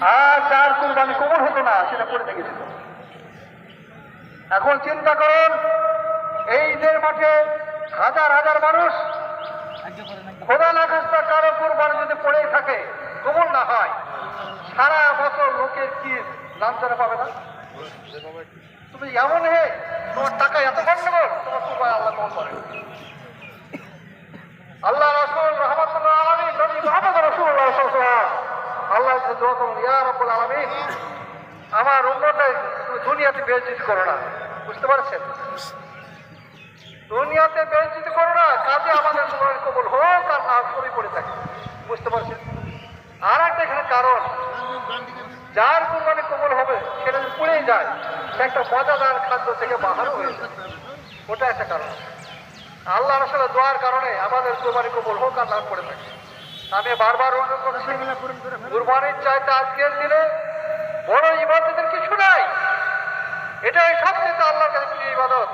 আর এখন চিন্তা করুন এই ঈদের মাঠে হাজার হাজার মানুষ, খোদা না খাস্তা কারও কোরবানি যদি পড়েই থাকে, কবুল না হয়, সারা বছর লোকের কি লাঞ্ছনা পাবে না? তুমি এমন হে তোমার টাকা এত গন্ডগোল তোমার কোরবানি আল্লাহ কবুল করে। আল্লাহ রাসূল রহমাতুল্লাহ আলামিন নবী মুহাম্মদ সাল্লাল্লাহু আল্লাহ দোয়া করুন, ইয়া রাব্বুল আলামিন, আমার তুমি দুনিয়াতে বেইজ্জত করো না। বুঝতে পারছেন? দুনিয়াতে বেইজ্জত করো না, কাজে আমাদের কোরবানি কবুল হোক আর না সবই পড়ে থাকে। বুঝতে পারছেন? আর একটা এখানে কারণ, যার কোরবানি কবুল হবে, সেটা যদি পুড়েই যায় একটা মজাদার খাদ্য থেকে বাহার হয়েছে। ওটা একটা কারণ। আল্লাহ আসলে দোয়ার কারণে আমাদের কোরবানি কবল হোক আর লাভ করে থাকে আমি বারবার অনুরোধ করছি, কুরবানির চাইতে আজকের দিনে বড় ইবাদতের কিছু নাই। এটাই সবচেয়ে আল্লাহর কাছে প্রিয় ইবাদত।